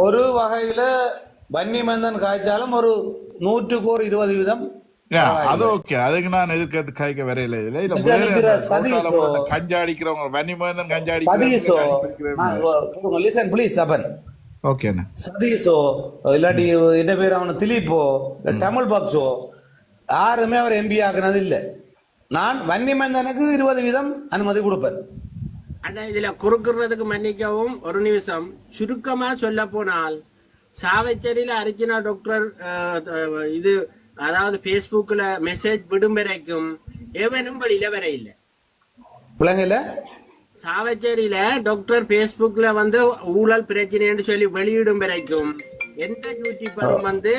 ஒரு வகையில வன்னிமந்தன் காய்ச்சாலும் ஒரு நூற்றுக்கு ஒரு இருபது வீதம் அது ஓகே. அதுக்கு நான் எதிர்க்கிறது காய்க்க வரையில இல்ல. வேற கஞ்சா அடிக்கிறவங்க வன்னிமேந்தன் கஞ்சா சதீஷோ அடிக்கிறவங்க லிசன் ப்ளீஸ் அப்பன். ஓகேண்ணா சதீஷோ இல்லாட்டி என்ன பேர் அவன திலீப்போ தமிழ் பாக்ஸோ யாருமே அவர் எம்பி ஆக்குனது இல்லை. நான் வன்னிமந்தனுக்கு இருபது வீதம் அனுமதி கொடுப்பேன். அண்ணா இதுல குறுக்குறதுக்கு மன்னிக்கவும். ஒரு நிமிஷம். சுருக்கமா சொல்ல போனால் சாவச்சேரியில அர்ச்சனா டாக்டர் இது அதாவது பேஸ்புக்ல மெசேஜ் விடும் வரைக்கும் எவனும் வெளியில வர இல்லை? பிள்ளைங்கள சாவச்சேரியில டாக்டர் பேஸ்புக்ல வந்து ஊழல் பிரச்சனைன்னு சொல்லி வெளியிடும் வரைக்கும் எந்த யூடியூபரும் வந்து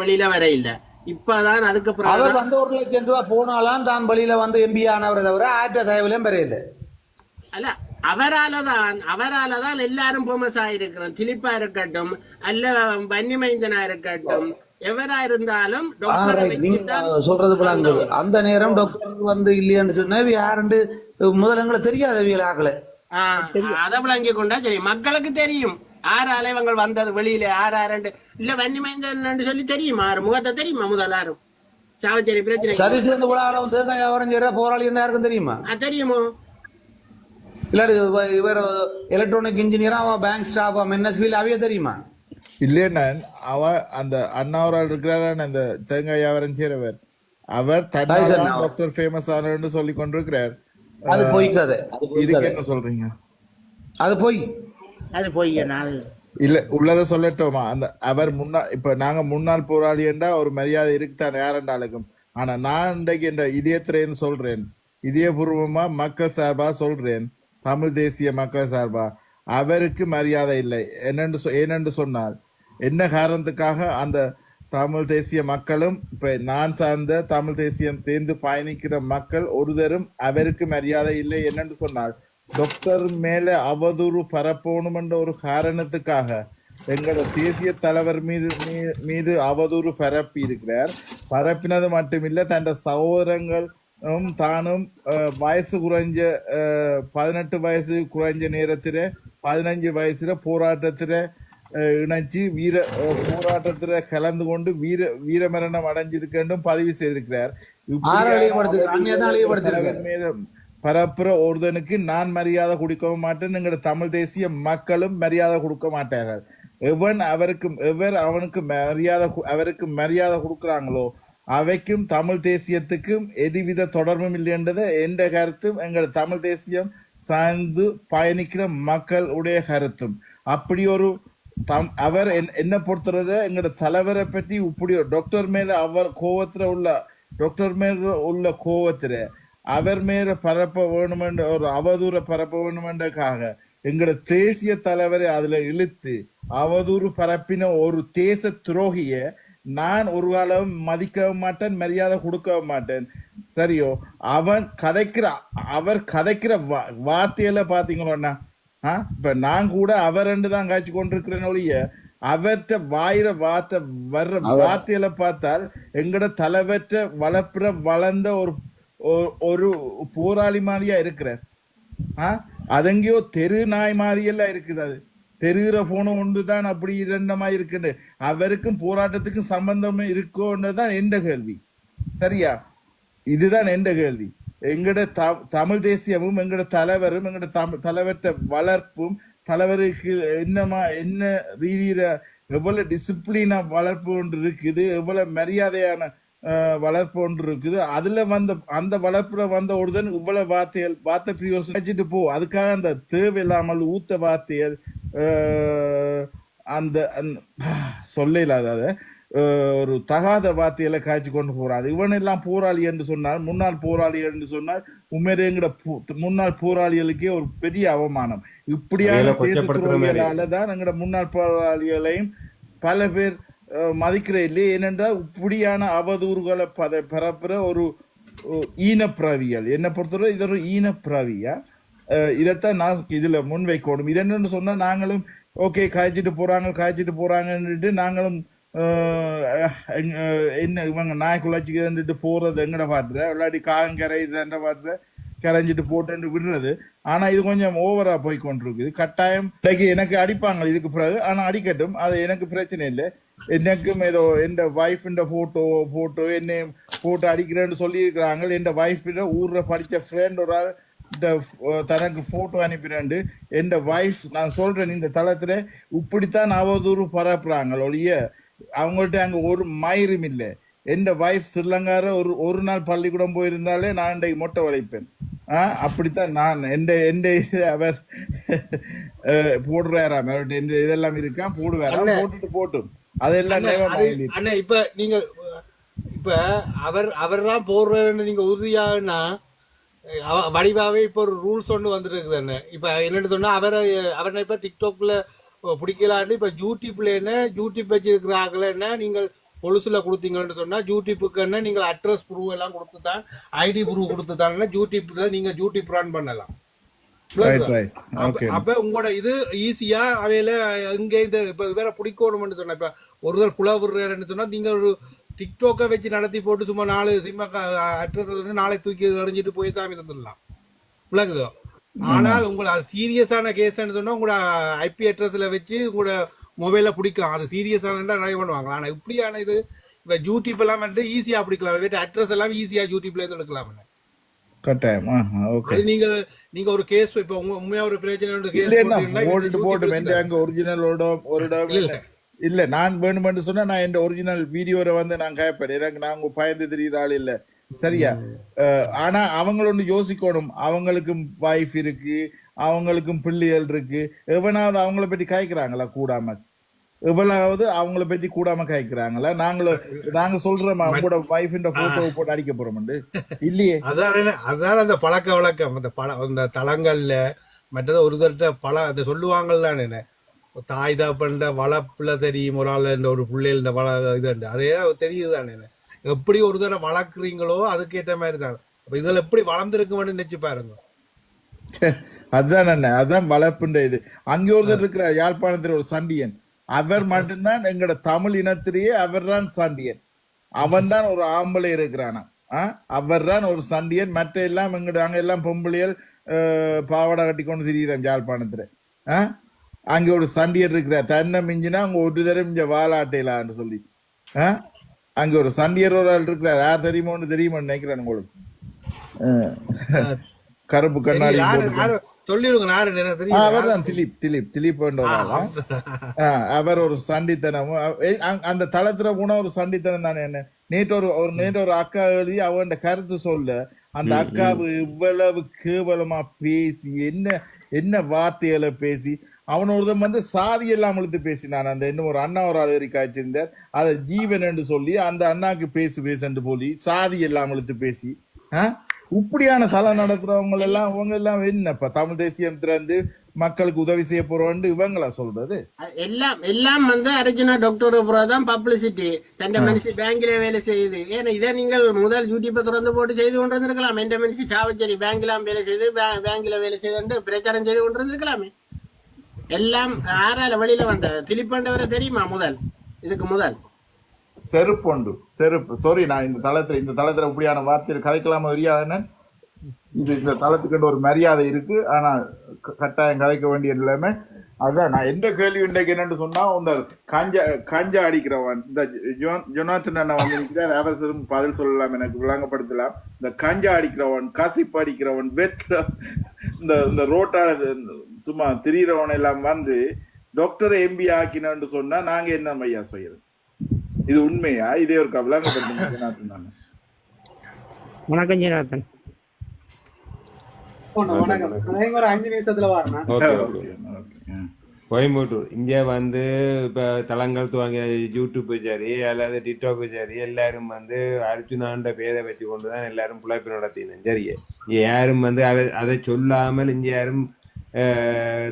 வெளியில வர இல்லை. இப்பதான் அதுக்கு அவர் வந்து ஒரு லட்சம் ரூபாய் போனாலும் தான் வெளியில வந்து எம்பி ஆனவரை தவிர ஆற்ற தயவிலும் பெறையில அல்ல அவரால தான் அவரால தான் எல்லாரும் ஃபேமஸ் ஆயிருக்கிறோம் திலிப்பா இருக்கட்டும் அல்ல வன்னிமைந்தனா இருக்கட்டும் எவரா இருந்தாலும் சொல்றது போலாங்க அந்த நேரம் டாக்டர் வந்து இல்லையான்னு சொன்னா யாருண்டு முதல்ல எங்களுக்கு தெரியாது அவியல் அதை விளங்கி கொண்டா சரி மக்களுக்கு தெரியும். ஆறு அலைவங்கள் வந்தது வெளியில ஆறு ஆறு இல்ல வன்னிமைந்தன் சொல்லி தெரியுமா ஆறு முகத்தை தெரியுமா முதலாரும் சாவச்சேரி பிரச்சனை சதீஷ் வந்து வியாபாரம் செய்யற போராளி யாருக்கும் தெரியுமா தெரியுமோ இல்லாட்டி இவ- இவர் எலக்ட்ரானிக் இன்ஜினியரா அவன் பேங்க் ஸ்டாஃப் அவன் என்எஸ்பியில் அவைய தெரியுமா? இல்லைன்னா அவ அந்த அண்ணாவரால் இருக்கிறாரான அந்த தேங்காய் வியாபாரம் செய்யறவர் அவர். டாக்டர் ஃபேமஸ் ஆனன்னு சொல்லி கொண்டிருக்கிறார். அது பொய் கதை இதுக்கு என்ன சொல்றீங்க? அது பொய். அது போய் இல்ல உள்ளத சொல்லட்டோமா? அந்த அவர் முன்னா இப்ப நாங்க முன்னாள் போராளி என்றா ஒரு மரியாதை இருக்குதான் யாரெண்டாளுக்கும் ஆனா நான் இன்றைக்கு இந்த இதயத்திலேன்னு சொல்றேன். இதயபூர்வமா மக்கள் சார்பா சொல்றேன். தமிழ் தேசிய மக்கள் சார்பா? அவருக்கு மரியாதை இல்லை. என்னென்று சொ- ஏனென்று சொன்னால் என்ன காரணத்துக்காக அந்த தமிழ் தேசிய மக்களும் இப்ப நான் சார்ந்த தமிழ் தேசியம் சேர்ந்து பயணிக்கிற மக்கள் ஒருதரும் அவருக்கு மரியாதை இல்லை என்னென்று சொன்னால் டாக்டர் மேலே அவதூறு பரப்பணும் என்ற ஒரு காரணத்துக்காக எங்களோட தேசிய தலைவர் மீது மீ- மீது அவதூறு பரப்பி இருக்கிறார் பரப்பினது மட்டுமில்ல தன் சகோதரங்கள் தானும் வயசு குறைஞ்ச பதினெட்டு வயசு குறைஞ்ச நேரத்துல பதினஞ்சு வயசுல போராட்டத்துல இணைச்சு வீர போராட்டத்துல கலந்து கொண்டு வீர வீரமரணம் அடைஞ்சிருக்கேன்றும் பதிவு செய்திருக்கிறார் பரப்புற ஒருதனுக்கு நான் மரியாதை கொடுக்கவும் மாட்டேன் எங்களோட தமிழ் தேசிய மக்களும் மரியாதை கொடுக்க மாட்டார்கள் எவன் அவருக்கு எவர் அவனுக்கு மரியாதை அவருக்கு மரியாதை கொடுக்குறாங்களோ அவைக்கும் தமிழ் தேசியத்துக்கும் எதுவித தொடர்பும் இல்லை என்றது எந்த கருத்தும் எங்களோட தமிழ் தேசியம் சார்ந்து பயணிக்கிற மக்களுடைய கருத்தும். அப்படி ஒரு தம் அவர் என்- என்ன பொறுத்தவரை எங்களோட தலைவரை பற்றி இப்படி டாக்டர் மேல அவர் கோவத்துல உள்ள டாக்டர் மேல உள்ள கோவத்துல அவர் மேல பரப்ப வேணுமென்ற ஒரு அவதூற பரப்ப வேணுமென்றக்காக எங்களோட தேசிய தலைவரை அதுல இழுத்து அவதூறு பரப்பின ஒரு தேச துரோகிய நான் ஒரு காலம் மதிக்கவும் மாட்டேன் மரியாதை கொடுக்கவும் மாட்டேன். சரியோ அவன் கதைக்கிற அவர் கதைக்கிற வா- வார்த்தையில பாத்தீங்களோண்ணா ஆ? இப்ப நான் கூட அவர் ரெண்டு தான் காய்ச்சி கொண்டிருக்கிறேன் ஒழிய அவர்கிட்ட வாயிற வார்த்தை வர்ற வார்த்தையில பார்த்தால் எங்கட தலைவற்ற வளர்ப்புற வளர்ந்த ஒரு ஒரு- ஒரு போராளி மாதிரியா இருக்கிறார். ஆ? அதெங்கயோ தெரு நாய் மாதிரியெல்லாம் இருக்குது அது. தெருகிற போன ஒன்று தான் அப்படி இரண்டமா இருக்குன்னு. அவருக்கும் போராட்டத்துக்கும் சம்பந்தம் இருக்கோன்றதுதான் எந்த கேள்வி? சரியா? இதுதான் எந்த கேள்வி? எங்கட த- தமிழ் தேசியமும் எங்கட தலைவரும் எங்கட தமிழ் தலைவர்த்த வளர்ப்பும் தலைவருக்கு என்னமா என்ன ரீதியில எவ்வளவு டிசிப்ளினா வளர்ப்பு ஒன்று இருக்குது எவ்வளவு மரியாதையான வளர்ப்பு ஒன்று இருக்குது. அதுல வந்த அந்த வளர்ப்புல வந்த ஒருதன் இவ்வளவு வார்த்தைகள் வார்த்தை பிரியோசனம் வச்சுட்டு போ. அதுக்காக அந்த தேவையில்லாமல் ஊத்த வார்த்தைகள் அந்த சொல்ல இல்லாத ஒரு தகாத வார்த்தைகளை காய்ச்சி கொண்டு போறார். இவன் எல்லாம் போராளி என்று சொன்னால் முன்னாள் போராளி என்று சொன்னால் உண்மையிலேங்கிற முன்னாள் போராளிகளுக்கே ஒரு பெரிய அவமானம். இப்படியான தேச. துரோகிகளால தான் எங்கட முன்னாள் போராளிகளையும் பல பேர் மதிக்கிறேன். மதிக்கிற இல்லையே ஏனென்றால் இப்படியான அவதூறுகளை பத பரப்புற ஒரு ஒரு ஈனப்பிரவியல் என்னை பொறுத்தவரை இது ஒரு ஈனப்பிரவியா? இதைத்தான் நான் இதில் முன்வைக்கணும். இது என்னன்னு சொன்னால் நாங்களும் ஓகே காய்ச்சிட்டு போகிறாங்க காய்ச்சிட்டு போகிறாங்கன்னுட்டு நாங்களும் என்ன இவங்க நாய் குழச்சிக்கிட்டு போறது எங்கட பாட்டுற விளையாடி காங்கரை இதுன்ற பாட்டுற கரைஞ்சிட்டு போட்டு விடுறது. ஆனால் இது கொஞ்சம் ஓவராக போய் கொண்டிருக்குது கட்டாயம் இன்னைக்கு எனக்கு அடிப்பாங்க. இதுக்கு பிறகு ஆனால் அடிக்கட்டும். அது எனக்கு பிரச்சனை இல்லை. எனக்கும் ஏதோ என் வைஃப் போட்டோ போட்டோ என்ன போட்டோ அடிக்கிறேன்னு சொல்லியிருக்கிறாங்க. என் வைஃப் ஊர்ல படிச்ச ஃப்ரெண்ட் ஒரு ஆள் இந்த தனக்கு போட்டோ அனுப்பினேன் என் வைஃப் நான் சொல்றேன் இந்த தளத்துல இப்படித்தான் அவதூறு பரப்புறாங்க ஒழிய அவங்கள்ட்ட அங்க ஒரு மயிரும் இல்லை. என் வைஃப் ஸ்ரீலங்கார ஒரு ஒரு நாள் பள்ளிக்கூடம் போயிருந்தாலே நான் இன்றைக்கு மொட்டை வளைப்பேன் ஆ அப்படித்தான் நான் எந்த எந்த இது அவர் போடுறாராம். எந்த இதெல்லாம் இருக்கா? போடுவாராம். போட்டுட்டு போட்டும். அதெல்லாம். அண்ணா இப்ப நீங்க இப்ப அவர் அவர் தான் போடுறன்னு நீங்க உறுதியாகனா வடிவாவே இப்ப ஒரு ரூல்ஸ் ஒன்று வந்துருக்குது அண்ணே இப்ப என்னன்னு சொன்னா அவரை அவரை இப்ப டிக்டாக்ல பிடிக்கலான்னு இப்ப யூடியூப்ல என்ன யூடியூப் வச்சிருக்கிறாங்கள என்ன நீங்கள் பொலுசுல கொடுத்தீங்கன்னு சொன்னா யூடியூப்புக்கு என்ன நீங்கள் அட்ரஸ் ப்ரூவ் எல்லாம் கொடுத்து தான் ஐடி ப்ரூவ் கொடுத்து தான் யூடியூப்ல நீங்க யூடியூப் ரன் பண்ணலாம். அப்ப- உங்களோட இது ஈஸியா அவையில இங்க இந்த இப்ப வேற பிடிக்கணும்னு சொன்ன இப்ப ஒருத்தர் குழாவுறன்னு சொன்னா நீங்க ஒரு டிக்டாக்க வச்சு நடத்தி போட்டு சும்மா நாலு சிம்ம அட்ரஸ் வந்து நாளை தூக்கி எறிஞ்சிட்டு போய் சாமி தந்துடலாம். விளக்குதோ? ஆனால் உங்களை சீரியஸான கேஸ்ன்னு சொன்னா உங்களோட ஐபி அட்ரஸ்ல வச்சு உங்களோட மொபைல பிடிக்கலாம். அது சீரியஸான ட்ரை பண்ணுவாங்க. ஆனா இப்படியான இது இப்ப யூடியூப் எல்லாம் வந்து ஈஸியா பிடிக்கலாம். அட்ரஸ் எல்லாம் ஈஸியா யூடியூப்ல இருந்து எடுக்கலாம் கட்டாயம். ஓகே நீங்க நீங்க ஒரு கேஸ் இப்ப உங்க உண்மையா ஒரு பிரச்சனை கேஸ் போட்டுட்டு போட்டும் எந்த அங்க ஒரிஜினலோட ஒரு இடம் இல்ல நான் வேணுமென்று சொன்னா நான் என் ஒரிஜினல் வீடியோல வந்து நான் கேட்பேன் எனக்கு நான் உங்க பயந்து தெரியுற ஆள் இல்ல. சரியா? ஆனா அவங்க ஒண்ணு யோசிக்கணும். அவங்களுக்கும் வைஃப் இருக்கு அவங்களுக்கும் பிள்ளைகள் இருக்கு. எவனாவது அவங்கள பற்றி காய்க்கிறாங்களா கூடாம? எவ்வளவு அவங்கள பற்றி கூடாம காய்க்கிறாங்களா? நாங்களும் நாங்க சொல்றோமா உங்களோட வைஃபின் போட்டோ போட்டு அடிக்க போறோம் இல்லையே? அதான் அதான் அந்த பழக்க வழக்கம். அந்த பழ அந்த தலங்கள்ல மற்றது ஒரு தட்ட பல அதை சொல்லுவாங்கல்ல என்ன? தாய் தகப்பன்ற வளப்புல தெரியும் ஒரு ஆள் இந்த ஒரு பிள்ளைகள் வள இது அதே தெரியுது தானே எப்படி ஒரு தடவை வளர்க்குறீங்களோ அதுக்கேற்ற மாதிரி தான். அப்ப இதுல எப்படி வளர்ந்துருக்குமென்னு நினைச்சு பாருங்க. அதுதான் என்ன? அதுதான் வளர்ப்புன்ற இது. அங்கே ஒருத்தர் இருக்கிறார் யாழ்ப்பாணத்தில் ஒரு சண்டியன். அவர் மட்டும்தான் எங்கட தமிழ் இனத்திலேயே அவர் தான் சண்டியன். அவன் தான் ஒரு ஆம்பளை இருக்கிறானா? அவர் தான் ஒரு சண்டியன். மற்ற எல்லாம் எங்கட அங்க எல்லாம் பொம்பளையல் பாவாடை கட்டி கொண்டு திரியிறோம் யாழ்ப்பாணத்துல. ஆ? அங்க ஒரு சண்டியர் இருக்கிறார். தன்னை மிஞ்சினா அங்க ஒரு தரம் இங்க வாலாட்டையிலான்னு சொல்லி? அங்க ஒரு சண்டியர் ஒரு ஆள் இருக்கிறார். யார் தெரியுமோன்னு தெரியுமோன்னு நினைக்கிறேன் உங்களுக்கு. கருப்பு கண்ணாடி தெரியும்? அவர்தான் திலீப் திலீப் திலீப் அவர் ஒரு சண்டித்தனமும் அந்த தளத்துல போனா ஒரு சண்டித்தனம் தானே என்ன? நேற்று ஒரு ஒரு நேற்று ஒரு அக்கா எழுதி அவன் கருத்து சொல்ல அந்த அக்காவு இவ்வளவு கேவலமா பேசி என்ன என்ன வார்த்தைகளை பேசி அவன் ஒருத்தன் வந்து சாதி எல்லாம் இழுத்து பேசினான். அந்த இன்னும் ஒரு அண்ணா ஒரு ஆள் ஏறி காய்ச்சிருந்தார். அதை ஜீவன் என்று சொல்லி அந்த அண்ணாக்கு பேசு பேசுன்னு சொல்லி சாதி எல்லாம் இழுத்து பேசி ஆ? இப்படியான தலை நடத்துறவங்க எல்லாம் அவங்க எல்லாம் என்னப்பா தமிழ் தேசியம் திறந்து மக்களுக்கு உதவி செய்ய போறோம்னு இவங்களா சொல்றது? எல்லாம் எல்லாம் வந்து அர்ஜுனா டாக்டர் தான் பப்ளிசிட்டி தന്റെ மனுஷி பேங்க்ல வேலை செய்யுது. ஏன்னா இதை நீங்கள் முதல் யூடியூப்பை திறந்து போட்டு செய்து கொண்டிருந்திருக்கலாம். எந்த மனுஷி சாவச்சேரி பேங்க்லாம் வேலை செய்து பேங்க்ல வேலை செய்து பிரச்சாரம் செய்து கொண்டிருந்திருக்கலாமே. எல்லாம் ஆறால வெளியில வந்த திலிப்பாண்டவரை தெரியுமா முதல்? இதுக்கு முதல். செருப்பொண்டு. செருப்பு. சாரி நான் இந்த தளத்துல இந்த தளத்துல இப்படியான வார்த்தையில் கதைக்கலாம தெரியாதுன்னு இது இந்த தளத்துக்கு ஒரு மரியாதை இருக்கு. ஆனா க- கட்டாயம் கதைக்க வேண்டிய நிலைமை. அதான் நான் எந்த கேள்வி இன்றைக்கு என்னன்னு சொன்னா இந்த காஞ்சா காஞ்சா அடிக்கிறவன் இந்த ஜோ- ஜொனாத்தன் அண்ணா வந்து நிற்கிறார் பதில் சொல்லலாம் எனக்கு விளங்கப்படுத்தலாம். இந்த காஞ்சா அடிக்கிறவன் கசிப்பு அடிக்கிறவன் வெற்ற இந்த இந்த ரோட்டால சும்மா திரியிறவன் எல்லாம் வந்து டாக்டர் எம்பி ஆக்கினு சொன்னா நாங்க என்ன மையா செய்யறது இது உண்மையா? இதே ஒரு அண்ணா வணக்கம் ஜீனாதன் வணக்கம். ஒரு அஞ்சு நிமிஷத்துல வரணும் okay okay, okay. Okay. Coimbatore இங்கே வந்து இப்போ தளங்கள் துவங்க யூடியூப்பு சரி அல்லது டிக்டாக்கு சரி எல்லாரும் வந்து அர்ஜுனான்ற பேரை வச்சு கொண்டு தான் எல்லாரும் பிழைப்பு நடத்தினேன் சரி இங்கே யாரும் வந்து அதை அதை சொல்லாமல் இங்கே யாரும்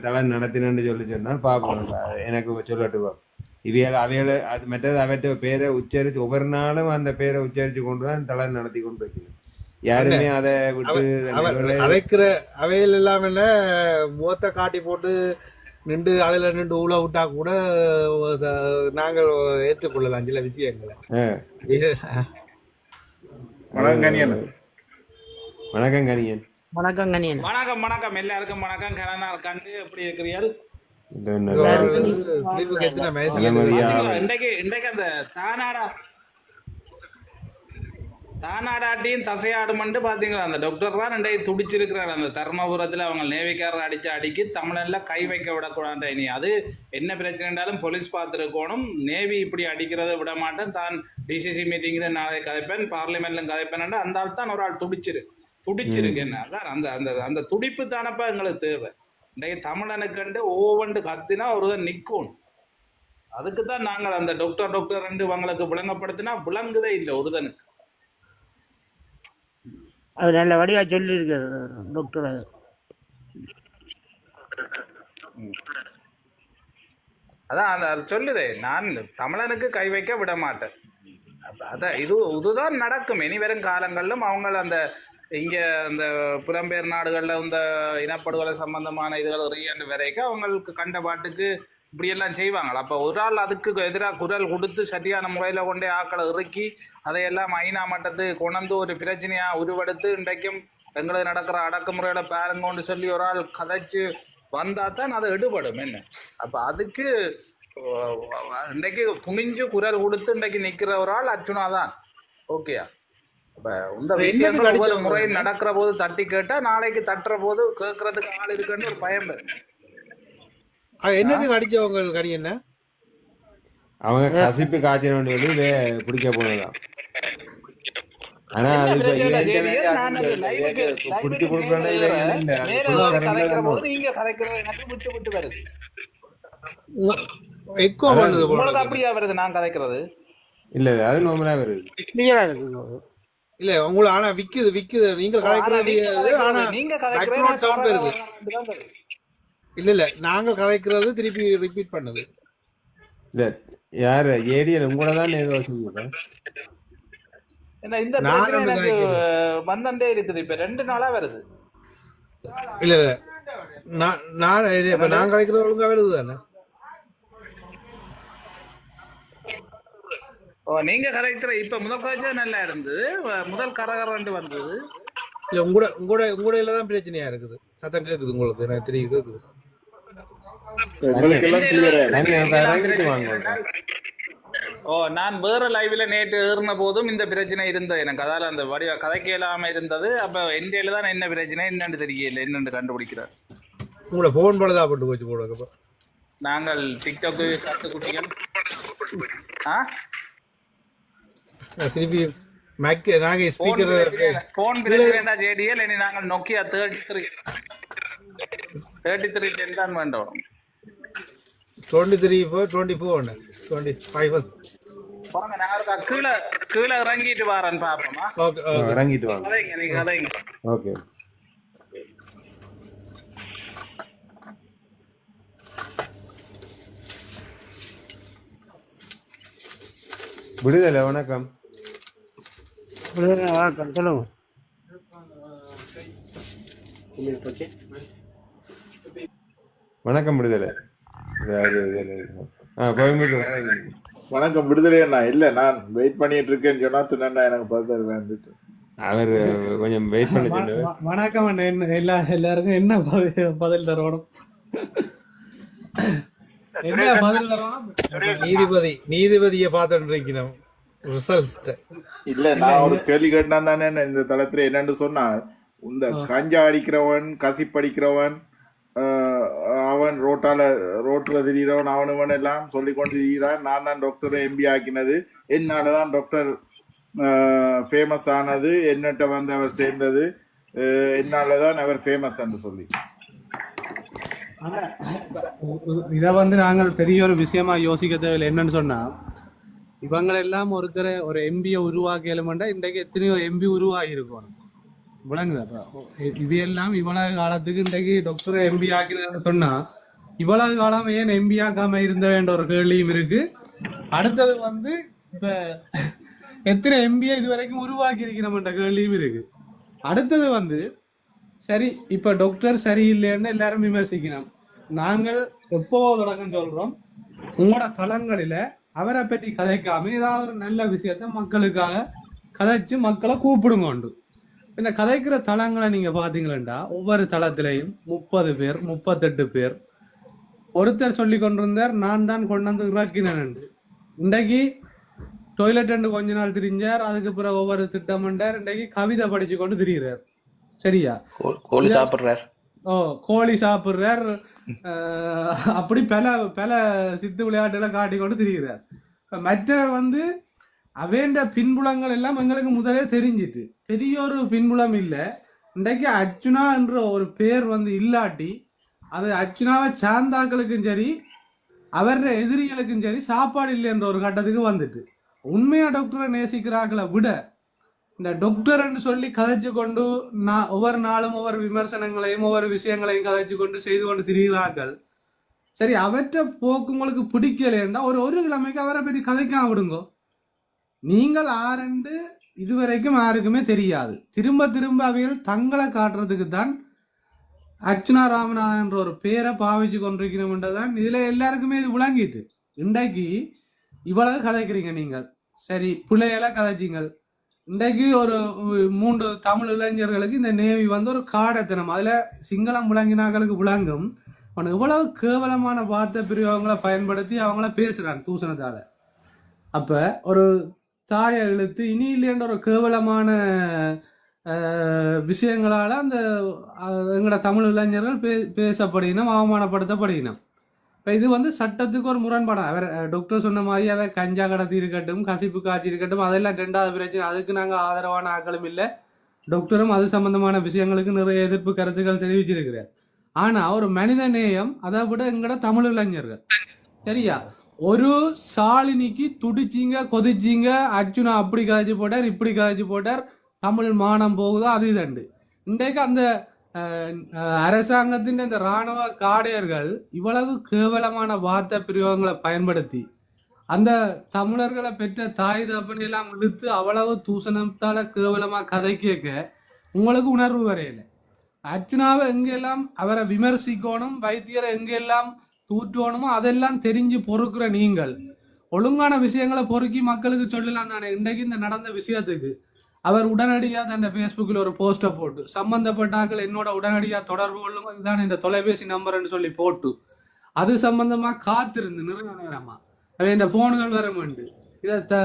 தளம் நடத்தினு சொல்லி சொன்னால் பார்ப்போம் எனக்கு சொல்லட்டு பா இவையால் அவையால அது மற்றது அவற்ற பேரை உச்சரித்து ஒவ்வொரு நாளும் அந்த பேரை உச்சரித்து கொண்டு தான் தளம் நடத்தி கொண்டு வைக்கணும் யாருமே அதை விட்டு அவர் கதைக்கிற அவையில் எல்லாம் என்ன? முகத்தை காட்டி போட்டு நின்று அதுல நின்று ஊழ விட்டா கூட நாங்கள் ஏற்றுக்கொள்ளலாம் சில விஷயங்களை. வணக்கம் கனியன். வணக்கம் கனியன். வணக்கம் கணியன் வணக்கம் வணக்கம். எல்லாருக்கும் வணக்கம். கனனா கண்டு எப்படி இருக்கிறீர்கள்? தானாடாட்டியும் தசையாடுமன்ட்டு பாத்தீங்களா அந்த டாக்டர் தான் இன்றைக்கு துடிச்சிருக்கிறார். அந்த தர்மபுரத்துல அவங்க நேவிக்காரர் அடிச்ச அடிக்கு தமிழன்ல கை வைக்க விடக்கூடாது இனி அது என்ன பிரச்சனைனாலும் போலீஸ் பார்த்துருக்கணும். நேவி இப்படி அடிக்கிறத விட மாட்டேன். தான் டிசிசி மீட்டிங்ல நாளை கதைப்பேன் பார்லிமெண்ட்ல கதைப்பேன் அந்த ஆள் தான் ஒரு ஆள் துடிச்சிரு துடிச்சிருக்கு என்ன? அதான் அந்த அந்த அந்த துடிப்பு தானப்பா எங்களுக்கு தேவை. இன்றைக்கு தமிழனுக்கண்டு ஓவண்டு கத்தினா ஒருதன் நிற்கும் அதுக்கு தான் நாங்கள் அந்த டாக்டர் டாக்டர் ரெண்டு இவங்களுக்கு விளங்கப்படுத்தினா விளங்குதே இல்லை ஒருதனுக்கு. அது நல்ல வடிவா சொல்லியிருக்காரு டாக்டர் அது. அதான் அந்த அது சொல்லுதே நான் தமிழனுக்கு கை வைக்க விட மாட்டேன் அதான் இது இதுதான் நடக்கும். இனி வரும் காலங்களிலும் அவங்க அந்த இங்கே அந்த புலம்பெயர் நாடுகளில் இந்த இனப்படுகொலை சம்பந்தமான இதுகள் ரீஎண்டு வரைக்கும் அவங்களுக்கு கண்ட பாட்டுக்கு இப்படியெல்லாம் செய்வாங்களா? அப்போ ஒரு ஆள் அதுக்கு எதிராக குரல் கொடுத்து சரியான முறையில் கொண்டே ஆக்களை இறுக்கி அதையெல்லாம் ஐநா மட்டத்துக்கு கொண்டு ஒரு பிரச்சனையாக உருவெடுத்து இன்றைக்கும் எங்களுக்கு நடக்கிற அடக்குமுறையில பாருங்கன்னு சொல்லி ஒரு ஆள் கதைச்சு வந்தால் தான் அது எடுபடும் என்ன? அப்போ அதுக்கு இன்றைக்கு துணிஞ்சு குரல் கொடுத்து இன்றைக்கு நிற்கிற ஒரு ஆள் அர்ச்சுனா தான். ஓகேயா? ஒவ்வொரு? முறையும் நடக்கிற போது தட்டி கேட்டா நாளைக்கு தட்டுற போது கேட்கறதுக்கு ஆள் இருக்குன்னு ஒரு பயம் என்னத்துக்கு அடிச்சவங்க கனி என்ன? அவங்க கசிப்பு காய்ச்சல் சொல்லி பிடிக்க போனதான் ஆனா அது பிடிச்சு இல்ல. வருது. எக்கோ பண்ணுது போல உங்களுக்கு இருக்கு. அப்படியா வருது நான் கதைக்கிறது? இல்ல அது நார்மலா வருது. கிளியரா இருக்கு இல்ல உங்களை ஆனா விக்குது விக்குது. நீங்க கதைக்கிறது இது, ஆனா நீங்க background sound வருது. இல்ல இல்ல நாங்க கதைக்கிறது திருப்பி ரிப்பீட் பண்ணுது. இல்ல யாரு? ஏடிஎல் உங்கள தான் ஏதோ என்ன இந்த பிரச்சனை எனக்கு. வந்தண்டே இருக்குது. இப்ப ரெண்டு நாளா வருது. இல்ல இல்ல. நான் நான் இப்ப நான் கதைக்கிறது ஒழுங்கா வருது தானே? ஓ நீங்க கதைக்கிற இப்ப முதல் கதைச்சது நல்லா இருந்தது முதல் கரகரண்டு வந்தது. இல்ல உங்களோட உங்களோட உங்களோட தான் பிரச்சனையா இருக்குது. சத்தம் கேக்குது உங்களுக்கு எனக்கு தெரியும் கேக்குது. ஓ நான் வேற லைவ்ல நேற்று ஏறின போதும் இந்த பிரச்சனை இருந்தது எனக்கு. அதால அந்த வடிவ கதைக்க இல்லாம இருந்தது. அப்ப என்டையில தான் என்ன பிரச்சனை என்னன்னு தெரியல என்னன்னு கண்டுபிடிக்கிறார். உங்களோட போன் பழுதாப்பட்டு போச்சு போல இருக்கு. நாங்கள் டிக்டாக் கத்துக்குட்டிகள் ஆ? நான் திருப்பி மேக் நாங்க ஸ்பீக்கர் போன் பிரச்சனை ஜேடிஎல் இனி நாங்கள் Nokia thirty three thirty three ten தான் வேண்டும். Twenty three four twenty four ஒன்று டுவெண்ட்டி ஃபைவ் வாங்க நான் ஒருக்கா கீழே கீழே இறங்கிட்டு வரேன் பாப்போமா. ஓகே இறங்கிட்டு வாங்க. கதைங்க நீங்க கதைங்க ஓகே. விடுதலை வணக்கம். வணக்கம் சொல்லுங்க வணக்கம் விடுதலை. வணக்கம் விடுதலை அண்ணா. இல்ல நான் வெயிட் பண்ணிட்டு இருக்கேன்னு சொன்னா அண்ணா எனக்கு பதில் வந்துட்டு அவர் கொஞ்சம் வெயிட் பண்ண சொல்லு வ- வணக்கம் அண்ணா. என்ன எல்லா எல்லாருக்கும் என்ன பதில் தரணும்? என்ன பதில் தரணும்? நீதிபதி நீதிபதியை பார்த்துட்டு இருக்கணும் ரிசல்ட் இல்ல நான் ஒரு கேள்வி கேட்டா தானே இந்த தளத்துல என்னன்னு சொன்னா இந்த கஞ்சா அடிக்கிறவன் கசிப்படிக்கிறவன் அவன் ரோட்டால ரோட்ல திரிகிறவன் அவன் இவன் எல்லாம் சொல்லி கொண்டு திரிகிறான் நான் தான் டாக்டர் எம்பி ஆக்கினது. என்னாலதான் டாக்டர் ஃபேமஸ் ஆனது. என்னட்ட வந்து அவர் சேர்ந்தது. என்னாலதான் அவர் ஃபேமஸ் என்று சொல்லி. இத வந்து நாங்கள் பெரிய ஒரு விஷயமா யோசிக்க தேவையில்லை. என்னன்னு சொன்னா இவங்களெல்லாம் ஒருத்தரை ஒரு எம்பியை உருவாக்கலுமெண்டா இன்றைக்கு எத்தனையோ எம்பி உருவாகி இருக்கணும் விளங்குதா அப்ப. இவையெல்லாம் இவ்வளவு காலத்துக்கு இன்றைக்கு டாக்டர் எம்பி ஆக்கினு சொன்னா இவ்வளவு காலம் ஏன் எம்பி ஆக்காம இருந்த வேண்ட ஒரு கேள்வியும் இருக்கு. அடுத்தது வந்து இப்ப எத்தனை எம்பியை இது வரைக்கும் உருவாக்கி இருக்கிறோம்ன்ற கேள்வியும் இருக்கு. அடுத்தது வந்து சரி இப்ப டாக்டர் சரியில்லைன்னு எல்லாரும் விமர்சிக்கணும். நாங்கள் எப்போ தொடக்கம் சொல்றோம். உங்களோட தளங்களில அவரை பற்றி கதைக்காம ஏதாவது ஒரு நல்ல விஷயத்த மக்களுக்காக கதைச்சு மக்களை கூப்பிடுங்க உண்டு. இந்த கதைக்கிற தளங்களை நீங்க பாத்தீங்களா ஒவ்வொரு தளத்திலையும் முப்பது பேர் முப்பத்தெட்டு பேர். ஒருத்தர் சொல்லி கொண்டிருந்தார் நான் தான் கொண்டு வந்து இறக்கினேன் இன்றைக்கு டொய்லெட் ரெண்டு கொஞ்ச நாள் திரிஞ்சார் அதுக்கு பிறகு ஒவ்வொரு திட்டமண்டார் இன்றைக்கு கவிதை படிச்சு கொண்டு திரிகிறார். சரியா? கோழி சாப்பிடுறார். ஓ கோழி சாப்பிடுறார். அப்படி பல பல சித்து விளையாட்டுகளை காட்டி கொண்டு திரிகிறார். மற்ற வந்து அவேண்ட பின்புலங்கள் எல்லாம் எங்களுக்கு முதலே தெரிஞ்சிட்டு பெரிய ஒரு பின்புலம் இல்லை. இன்றைக்கு அர்ச்சுனா என்ற ஒரு பேர் வந்து இல்லாட்டி அது அர்ச்சுனாவை சாந்தாக்களுக்கும் சரி அவர எதிரிகளுக்கும் சரி சாப்பாடு இல்லை என்ற ஒரு கட்டத்துக்கு வந்துட்டு உண்மையா டாக்டரை நேசிக்கிறார்களை விட இந்த டாக்டர்ன்னு சொல்லி கதைச்சு கொண்டு நான் ஒவ்வொரு நாளும் ஒவ்வொரு விமர்சனங்களையும் ஒவ்வொரு விஷயங்களையும் கதைச்சு கொண்டு செய்து கொண்டு திரிகிறார்கள். சரி அவற்றை போக்கு உங்களுக்கு ஒரு ஒரு கிழமைக்கு அவரை பற்றி கதைக்காம விடுங்கோ. நீங்கள் ஆரண்டு இதுவரைக்கும் யாருக்குமே தெரியாது. திரும்ப திரும்ப அவைகள் தங்களை காட்டுறதுக்கு தான் அர்ச்சனா ராமநாதன் என்ற ஒரு பேரை பாவிச்சு கொண்டிருக்கணும்ன்றதான் இதுல எல்லாருக்குமே இது விளங்கிட்டு. இன்றைக்கு இவ்வளவு கதைக்கிறீங்க நீங்கள். சரி பிள்ளைகளை கதைச்சிங்கள். இன்றைக்கு ஒரு மூன்று தமிழ் இளைஞர்களுக்கு இந்த நேவி வந்து ஒரு காடத்தனம். அதுல சிங்களம் விளங்கினாக்களுக்கு விளங்கும். அவன் எவ்வளவு கேவலமான வார்த்தை பிரிவங்களை பயன்படுத்தி அவங்கள பேசுறான் தூசணத்தால. அப்ப ஒரு தாயை இழுத்து இனி இல்லைன்ற ஒரு கேவலமான விஷயங்களால் விஷயங்களால அந்த எங்களோட தமிழ் இளைஞர்கள் பே பேசப்படுகினோம் அவமானப்படுத்தப்படுகினோம் இப்போ இது வந்து சட்டத்துக்கு ஒரு முரண்பாடா? அவர் டாக்டர் சொன்ன மாதிரி அவர் கஞ்சா கடத்தி இருக்கட்டும் கசிப்பு காய்ச்சி இருக்கட்டும் அதெல்லாம் ரெண்டாவது பிரச்சனை. அதுக்கு நாங்கள் ஆதரவான ஆக்களும் இல்லை. டாக்டரும் அது சம்பந்தமான விஷயங்களுக்கு நிறைய எதிர்ப்பு கருத்துக்கள் தெரிவிச்சிருக்கிறார். ஆனா ஒரு மனித நேயம் அதை விட எங்கட தமிழ் இளைஞர்கள். சரியா? ஒரு சாலினிக்கு துடிச்சிங்க கொதிச்சிங்க அர்ஜுனா அப்படி கதைச்சு போட்டார் இப்படி கதைச்சு போட்டார் தமிழ் மானம் போகுதோ அது இதுண்டு இன்றைக்கு அந்த அரசாங்கத்தின் இந்த ராணுவ காடையர்கள் இவ்வளவு கேவலமான வார்த்தை பிரயோகங்களை பயன்படுத்தி அந்த தமிழர்களை பெற்ற தாய் தப்பனை எல்லாம் இழுத்து அவ்வளவு தூசணத்தால கேவலமா கதை கேட்க உங்களுக்கு உணர்வு வரையில. அர்ச்சுனாவை எங்கெல்லாம் அவரை விமர்சிக்கணும் வைத்தியரை எங்கெல்லாம் தூற்றுவணுமோ அதெல்லாம் தெரிஞ்சு பொறுக்கிற நீங்கள் ஒழுங்கான விஷயங்களை பொறுக்கி மக்களுக்கு சொல்லலாம் தானே இன்றைக்கு இந்த நடந்த விஷயத்துக்கு. அவர் உடனடியாக தன் ஃபேஸ்புக்கில் ஒரு போஸ்ட்டை போட்டு சம்மந்தப்பட்டாக்கள் என்னோட உடனடியாக தொடர்பு கொள்ளுங்க இதுதான் இந்த தொலைபேசி நம்பர்னு சொல்லி போட்டு அது சம்பந்தமாக காத்திருந்து நிறைய நேரமாக அவன் இந்த ஃபோன்கள் வர வேண்டும் இதை த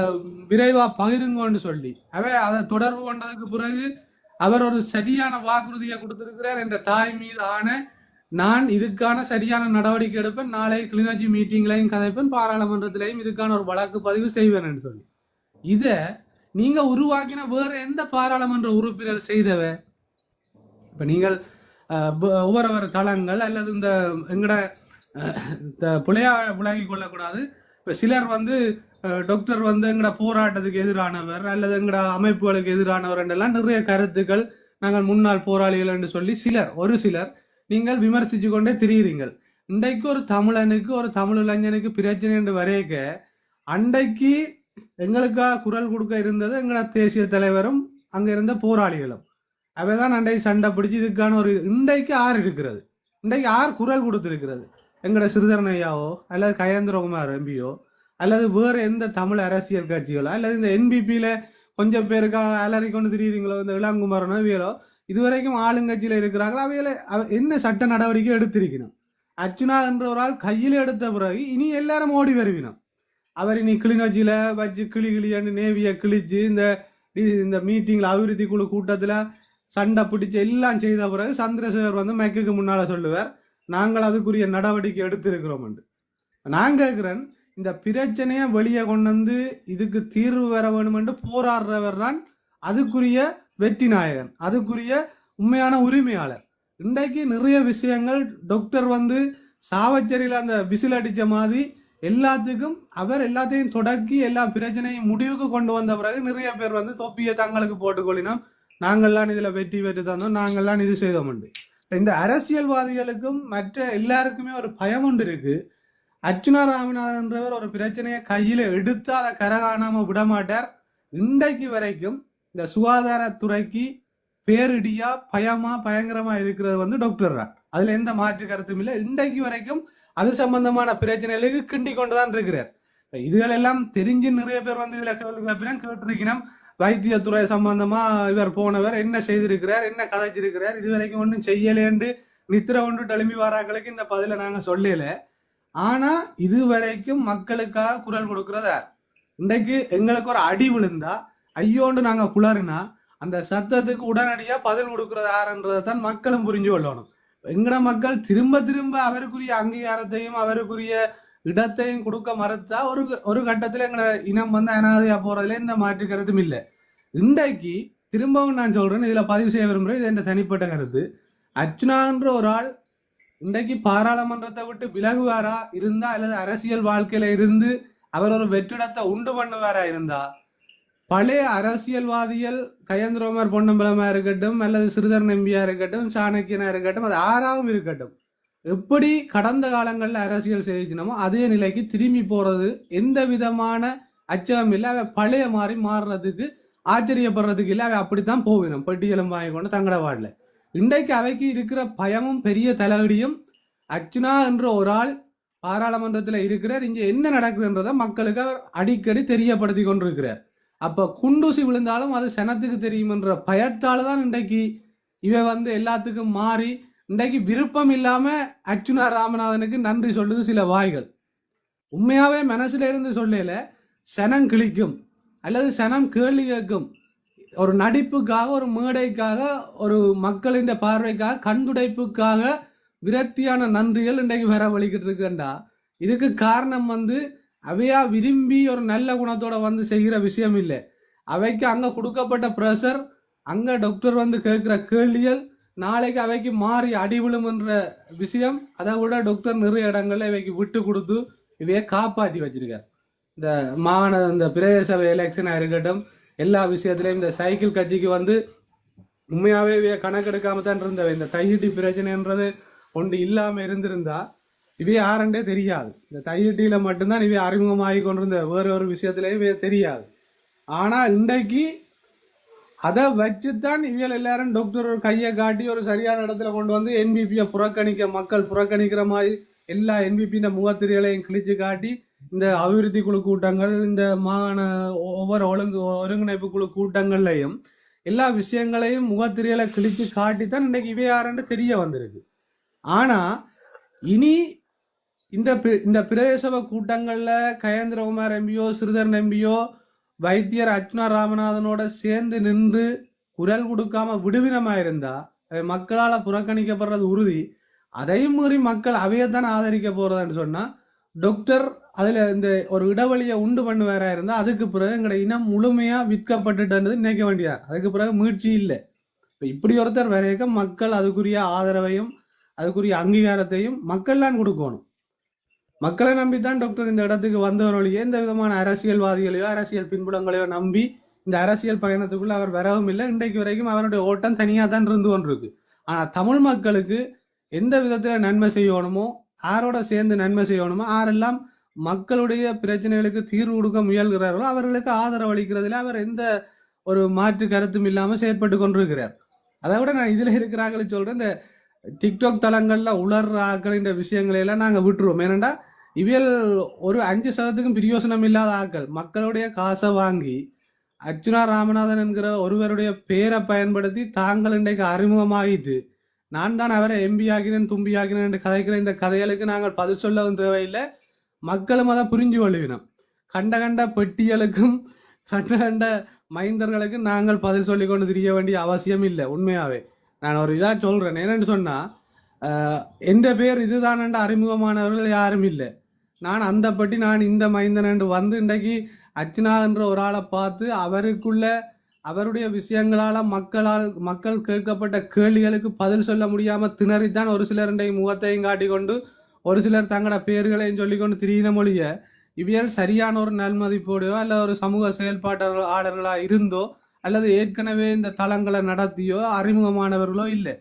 விரைவாக பகிருங்கன்னு சொல்லி அவன் அதை தொடர்பு கொண்டதுக்கு பிறகு அவர் ஒரு சரியான வாக்குறுதியை கொடுத்திருக்கிறார் என்ற தாய் மீது ஆன நான் இதுக்கான சரியான நடவடிக்கை எடுப்பேன் நாளை கிளிநொச்சி மீட்டிங்லையும் கதைப்பேன் பாராளுமன்றத்திலையும் இதுக்கான ஒரு வழக்கு பதிவு செய்வேன் என்று சொல்லி. இதை நீங்க உருவாக்கின வேற எந்த பாராளுமன்ற உறுப்பினர் செய்தவ? இப்ப நீங்கள் அஹ், ப- ஒவ்வொரு தளங்கள் அல்லது இந்த எங்கட இந்த புலையா விலகி கொள்ளக்கூடாது. இப்ப சிலர் வந்து டாக்டர் வந்து எங்கட போராட்டத்துக்கு எதிரானவர் அல்லது எங்கட அமைப்புகளுக்கு எதிரானவர் என்றெல்லாம் நிறைய கருத்துக்கள் நாங்கள் முன்னாள் போராளிகள் என்று சொல்லி சிலர் ஒரு சிலர் நீங்கள் விமர்சிச்சு கொண்டே திரியுறீங்கள் இன்றைக்கு ஒரு தமிழனுக்கு ஒரு தமிழ் இளைஞனுக்கு பிரச்சனை என்று வரையக்க அன்றைக்கு எங்களுக்காக குரல் கொடுக்க இருந்தது எங்களோட தேசிய தலைவரும் அங்க இருந்த போராளிகளும். அவதான் அன்றைக்கு சண்டை பிடிச்சி இதுக்கான ஒரு இன்றைக்கு ஆறு இருக்கிறது? இன்றைக்கு ஆறு குரல் கொடுத்துருக்கிறது? எங்களோட சிறிதரன் ஐயாவோ அல்லது கயேந்திரகுமார் எம்பியோ அல்லது வேறு எந்த தமிழ் அரசியல் கட்சிகளோ அல்லது இந்த என்பிபியில கொஞ்சம் பேருக்காக அலறி கொண்டு திரியுறீங்களோ இந்த இளங்குமரனோ இவியலோ இதுவரைக்கும் ஆளுங்கட்சியில் இருக்கிறாங்களோ அவைகளை என்ன சட்ட நடவடிக்கை எடுத்திருக்கணும்? அர்ச்சுனா என்ற ஒரு ஆள் கையில் எடுத்த பிறகு இனி எல்லாரும் ஓடி வருவினோம். அவர் இனி கிளிநொச்சியில் வச்சு கிளி கிளியன்னு நேவியை கிழிச்சு இந்த இந்த மீட்டிங்கில் அபிவிருத்தி குழு கூட்டத்தில் சண்டை பிடிச்சி எல்லாம் செய்த பிறகு சந்திரசேகர் வந்து மைக்குக்கு முன்னால் சொல்லுவார் நாங்கள் அதுக்குரிய நடவடிக்கை எடுத்திருக்கிறோம் நான் கேட்குறேன் இந்த பிரச்சனையை வெளியே கொண்டு வந்து இதுக்கு தீர்வு வர வேணுமென்று போராடுறவர் தான் அதுக்குரிய வெற்றி நாயகன் அதுக்குரிய உண்மையான உரிமையாளர். இன்றைக்கு நிறைய விஷயங்கள் டாக்டர் வந்து சாவச்சேரியில் அந்த விசில் அடித்த மாதிரி எல்லாத்துக்கும் அவர் எல்லாத்தையும் தொடக்கி எல்லா பிரச்சனையும் முடிவுக்கு கொண்டு வந்த பிறகு நிறைய பேர் வந்து தொப்பியை தங்களுக்கு போட்டுக்கொள்ளினோம் நாங்கள்லாம் இதில் வெற்றி பெற்று தந்தோம். நாங்கள்லாம் இது செய்தோம் உண்டு. இந்த அரசியல்வாதிகளுக்கும் மற்ற எல்லாருக்குமே ஒரு பயம் ஒன்று இருக்கு. அர்ச்சுனா ராமநாதன்றவர் ஒரு பிரச்சனையை கையில் எடுத்து அதை கரகாணாமல் விடமாட்டார். இன்றைக்கு வரைக்கும் இந்த சுகாதாரத்துறைக்கு பேரிடியா பயமா பயங்கரமா இருக்கிறது வந்து டாக்டர் தான் அதுல எந்த மாற்று கருத்தும் இல்லை. இன்றைக்கு வரைக்கும் அது சம்பந்தமான பிரச்சனைகளுக்கு கிண்டி கொண்டுதான் இருக்கிறார். இதுகள் எல்லாம் தெரிஞ்சு நிறைய பேர் வந்து இதுல கேள்வி கேட்பினா கேட்டிருக்கணும். வைத்தியத்துறை சம்பந்தமா இவர் போனவர் என்ன செய்திருக்கிறார் என்ன கதைச்சிருக்கிறார் இது வரைக்கும் ஒன்றும் செய்யலேண்டு நித்திர ஒன்று எழும்பி வாராக்களுக்கு இந்த பதில நாங்க சொல்லல. ஆனா இது வரைக்கும் மக்களுக்காக குரல் கொடுக்கிறதா? இன்றைக்கு எங்களுக்கு ஒரு அடி விழுந்தா ஐயோண்டு நாங்க குளறினா அந்த சத்தத்துக்கு உடனடியா பதில் கொடுக்கிறது யாருன்றதை தான் மக்களும் புரிஞ்சு கொள்ளணும். எங்கட மக்கள் திரும்ப திரும்ப அவருக்குரிய அங்கீகாரத்தையும் அவருக்குரிய இடத்தையும் கொடுக்க மறுத்தா ஒரு ஒரு கட்டத்துல எங்கட இனம் வந்து அனாதையா போறதுல எந்த மாற்று கருத்தும் இல்லை. இன்றைக்கு திரும்பவும் நான் சொல்றேன் இதுல பதிவு செய்ய விரும்புறேன் இது என்ற தனிப்பட்ட கருத்து. அர்ச்சுனான்ற ஒரு ஆள் இன்றைக்கு பாராளுமன்றத்தை விட்டு விலகுவாரா இருந்தா அல்லது அரசியல் வாழ்க்கையில இருந்து அவர் ஒரு வெற்றிடத்தை உண்டு பண்ணுவாரா இருந்தா பழைய அரசியல்வாதிகள் கயந்திரோமர் பொன்னம்பலமா இருக்கட்டும் அல்லது சிறுதர் நம்பியா இருக்கட்டும் சாணக்கியனா இருக்கட்டும் அது ஆறாவும் இருக்கட்டும். எப்படி கடந்த காலங்களில் அரசியல் செய்திச்சினமோ அதே நிலைக்கு திரும்பி போறது எந்த விதமான அச்சகம் இல்லை. அவ பழைய மாதிரி மாறுறதுக்கு ஆச்சரியப்படுறதுக்கு இல்லை. அவ அப்படித்தான் போவினோம் பெட்டியலும் வாங்கி கொண்டு தங்கட வாடல இன்றைக்கு அவைக்கு இருக்கிற பயமும் பெரிய தலையடியும் அர்ச்சுனா என்ற ஒரு ஆள் பாராளுமன்றத்தில் இருக்கிறார். இங்கே என்ன நடக்குதுன்றதை மக்களுக்கு அவர் அடிக்கடி தெரியப்படுத்தி கொண்டிருக்கிறார். அப்போ குண்டூசி விழுந்தாலும் அது சனத்துக்கு தெரியுமென்ற பயத்தால் தான் இன்றைக்கு இவ வந்து எல்லாத்துக்கும் மாறி இன்றைக்கு விருப்பம் இல்லாமல் அர்ச்சுனா ராமநாதனுக்கு நன்றி சொல்லுது சில வாய்கள். உண்மையாகவே மனசுல இருந்து சொல்லல சனம் கிழிக்கும் அல்லது சனம் கேள்வி கேட்கும். ஒரு நடிப்புக்காக ஒரு மேடைக்காக ஒரு மக்களின் பார்வைக்காக கண்துடைப்புக்காக விரக்தியான நன்றிகள் இன்றைக்கு வரவழிக்கிட்டு இருக்கேன்டா இதுக்கு காரணம் வந்து அவையா விரும்பி ஒரு நல்ல குணத்தோட வந்து செய்கிற விஷயம் இல்லை. அவைக்கு அங்க கொடுக்கப்பட்ட ப்ரெஷர் அங்க டாக்டர் வந்து கேட்கிற கேள்விகள் நாளைக்கு அவைக்கு மாறி அடிவிழும்ன்ற விஷயம் அதை விட டாக்டர் நிறைய இடங்கள்ல இவைக்கு விட்டு கொடுத்து இவையை காப்பாற்றி வச்சிருக்கார். இந்த மாகாண இந்த பிரதேச சபை எலெக்ஷனாக இருக்கட்டும் எல்லா விஷயத்திலையும் இந்த சைக்கிள் கட்சிக்கு வந்து உண்மையாகவே இவைய கணக்கெடுக்காம தான் இருந்தவை. இந்த தையிட்டி பிரச்சனைன்றது ஒன்று இல்லாமல் இருந்திருந்தா இவைய யாருண்டே தெரியாது. இந்த தையட்டியில் மட்டும்தான் இவைய அறிமுகமாகி கொண்டிருந்த வேற ஒரு விஷயத்திலேயே இவைய தெரியாது. ஆனா இன்றைக்கு அதை வச்சுத்தான் இவியல் எல்லாரும் டாக்டர் ஒரு கையை காட்டி ஒரு சரியான இடத்துல கொண்டு வந்து என்பிபியை புறக்கணிக்க மக்கள் புறக்கணிக்கிற மாதிரி எல்லா என்பிபியின் முகத்திரைகளையும் கிழிச்சு காட்டி இந்த அபிவிருத்தி குழு கூட்டங்கள் இந்த மாகாண ஒவ்வொரு ஒழுங்கு ஒருங்கிணைப்பு குழு கூட்டங்கள்லையும் எல்லா விஷயங்களையும் முகத்திரையில கிழிச்சு காட்டி தான் இன்னைக்கு இவையாருன்னு தெரிய வந்திருக்கு. ஆனா இனி இந்த பி- இந்த பிரதேசப கூட்டங்களில் கயேந்திரகுமார் எம்பியோ சிறிதர் எம்பியோ வைத்தியர் அர்ச்சுனா ராமநாதனோட சேர்ந்து நின்று குரல் கொடுக்காம விடுவினமா இருந்தா அது புறக்கணிக்கப்படுறது உறுதி. அதையும் மீறி மக்கள் அவையத்தான் ஆதரிக்க போகிறதுன்னு சொன்னா டாக்டர் அதுல இந்த ஒரு இடைவெளியை உண்டு பண்ணுவாரா இருந்தா அதுக்கு பிறகு எங்கட இனம் முழுமையா விற்கப்பட்டுட்டது நினைக்க வேண்டியதா? அதுக்கு பிறகு மீட்சி இல்லை. இப்போ இப்படி ஒருத்தர் வரைக்கும் மக்கள் அதுக்குரிய ஆதரவையும் அதுக்குரிய அங்கீகாரத்தையும் மக்கள் தான் கொடுக்கணும். மக்களை நம்பி தான் டாக்டர் இந்த இடத்துக்கு வந்தவர் எந்த விதமான அரசியல்வாதிகளையோ அரசியல் பின்புலங்களையோ நம்பி இந்த அரசியல் பயணத்துக்குள்ள அவர் வரவும் இல்லை. இன்றைக்கு வரைக்கும் அவருடைய ஓட்டம் தனியாக தான் இருந்து கொண்டிருக்கு. ஆனால் தமிழ் மக்களுக்கு எந்த விதத்தில் நன்மை செய்யணுமோ யாரோட சேர்ந்து நன்மை செய்யணுமோ யாரெல்லாம் மக்களுடைய பிரச்சனைகளுக்கு தீர்வு கொடுக்க முயல்கிறார்களோ அவர்களுக்கு ஆதரவு அளிக்கிறதுல அவர் எந்த ஒரு மாற்று கருத்தும் இல்லாமல் செயற்பட்டு கொண்டிருக்கிறார். அதை விட நான் இதில் இருக்கிறாங்களே சொல்கிறேன் இந்த டிக்டாக் தளங்களில் உலர்ற ஆக்கள் இந்த விஷயங்களை எல்லாம் விட்டுருவோம். ஏனண்டா இவியல் ஒரு அஞ்சு சதத்துக்கும் பிரயோசனம் இல்லாத ஆக்கள். மக்களுடைய காசை வாங்கி அர்ச்சுனா ராமநாதன் என்கிற ஒருவருடைய பேரை பயன்படுத்தி தாங்கள் இன்றைக்கு அறிமுகமாகிட்டு நான் தான் அவரை எம்பி ஆகினேன் தும்பி ஆகினேன் என்று கதைக்கிற இந்த கதைகளுக்கு நாங்கள் பதில் சொல்லவும் தேவையில்லை. மக்களும் அதை புரிஞ்சு கொள்ளுவினோம். கண்ட கண்ட பெட்டிகளுக்கும் கண்ட கண்ட மைந்தர்களுக்கும் நாங்கள் பதில் சொல்லி கொண்டு திரிய வேண்டிய அவசியம் இல்லை உண்மையாவே. நான் ஒரு இதாக சொல்கிறேன் என்னென்னு சொன்னால் எந்த பேர் இதுதான் என்ற அறிமுகமானவர்கள் யாரும் இல்லை. நான் அந்த பட்டி நான் இந்த மைந்தனன்று வந்து இன்றைக்கு அர்ச்சனா என்ற ஒரு ஆளை பார்த்து அவருக்குள்ள அவருடைய விஷயங்களால் மக்களால் மக்கள் கேட்கப்பட்ட கேள்விகளுக்கு பதில் சொல்ல முடியாமல் திணறித்தான் ஒரு சிலர் இன்றைக்கு முகத்தையும் காட்டிக்கொண்டு ஒரு சிலர் தங்களோட பேர்களையும் சொல்லிக்கொண்டு திரியின மொழிய இவியல் சரியான ஒரு நல்மதிப்போடையோ அல்ல ஒரு சமூக செயல்பாட்டாளர்களா இருந்தோ அல்லது ஏற்கனவே இந்த தளங்களை நடத்தியோ அறிமுகமானவர்களோ இல்லை.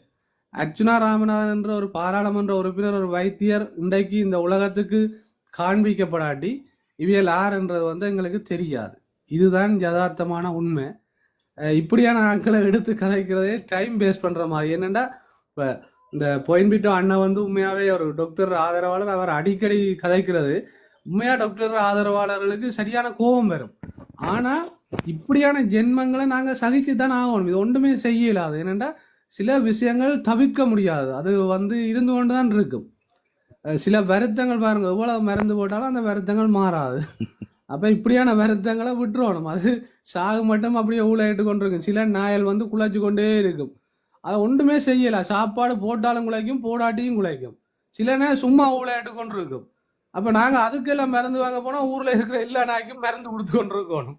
அர்ச்சுனா ராமநாதன் என்ற ஒரு பாராளுமன்ற உறுப்பினர் ஒரு வைத்தியர் இன்றைக்கு இந்த உலகத்துக்கு காண்பிக்கப்படாட்டி இவியல் ஆறுன்றது வந்து எங்களுக்கு தெரியாது. இதுதான் யதார்த்தமான உண்மை. இப்படியான ஆட்களை எடுத்து கதைக்கிறதே டைம் வேஸ்ட் பண்ணுற மாதிரி. என்னென்னா இப்போ இந்த பொயின்பிட்டோ அண்ணன் வந்து உண்மையாகவே ஒரு டாக்டர் ஆதரவாளர். அவர் அடிக்கடி கதைக்கிறது உண்மையாக டாக்டர் ஆதரவாளர்களுக்கு சரியான கோபம் வரும். ஆனால் இப்படியான ஜென்மங்களை நாங்கள் சகிச்சு தான் ஆகணும். இது ஒன்றுமே செய்யலாது. என்னென்னா சில விஷயங்கள் தவிர்க்க முடியாது. அது வந்து இருந்து கொண்டு தான் இருக்கும். சில வருத்தங்கள் பாருங்க. எவ்வளவு மருந்து போட்டாலும் அந்த வருத்தங்கள் மாறாது. அப்ப இப்படியான வருத்தங்களை விட்டுருவோம் அது சாகு மட்டும் அப்படியே ஊழையிட்டு கொண்டிருக்கும். சில நாயல் வந்து குழைச்சு கொண்டே இருக்கும். அது ஒன்றுமே செய்யல. சாப்பாடு போட்டாலும் குழைக்கும் போடாட்டியும் குழைக்கும் சில நேரம் சும்மா ஊழையிட்டு கொண்டிருக்கும். அப்ப நாங்க அதுக்கெல்லாம் மருந்து வாங்க போனா ஊர்ல இருக்கிற எல்லா நாய்க்கும் மருந்து கொடுத்து கொண்டிருக்கணும்.